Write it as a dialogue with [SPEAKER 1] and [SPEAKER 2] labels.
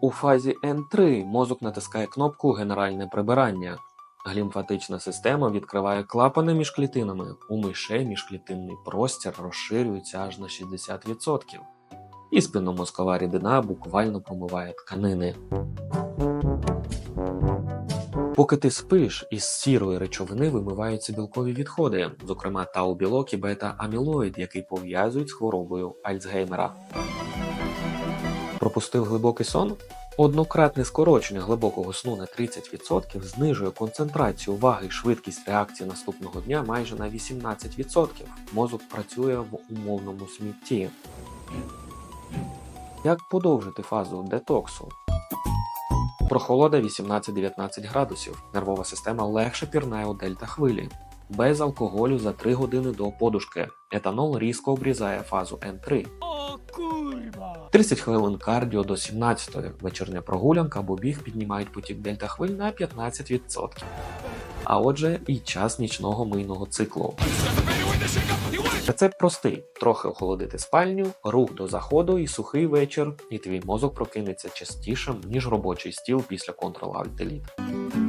[SPEAKER 1] У фазі N3 мозок натискає кнопку Генеральне прибирання. Глімфатична система відкриває клапани між клітинами. У мишей міжклітинний простір розширюється аж на 60%. І спинномозкова рідина буквально промиває тканини. Поки ти спиш, із сірої речовини вимиваються білкові відходи, зокрема тау-білок і бета-амілоїд, який пов'язують з хворобою Альцгеймера. Пропустив глибокий сон? Однократне скорочення глибокого сну на 30% знижує концентрацію уваги і швидкість реакції наступного дня майже на 18%. Мозок працює в умовному смітті. Як подовжити фазу детоксу? Прохолода 18-19 градусів. Нервова система легше пірнає у дельта хвилі. Без алкоголю за 3 години до подушки. Етанол різко обрізає фазу N3. 30 хвилин кардіо до 17 вечірня прогулянка або біг піднімають потік дельта хвиль на 15%. А отже, і час нічного мийного циклу. Рецепт простий: трохи охолодити спальню, рух до заходу і сухий вечір, і твій мозок прокинеться частішим, ніж робочий стіл після Ctrl-Alt-Delete.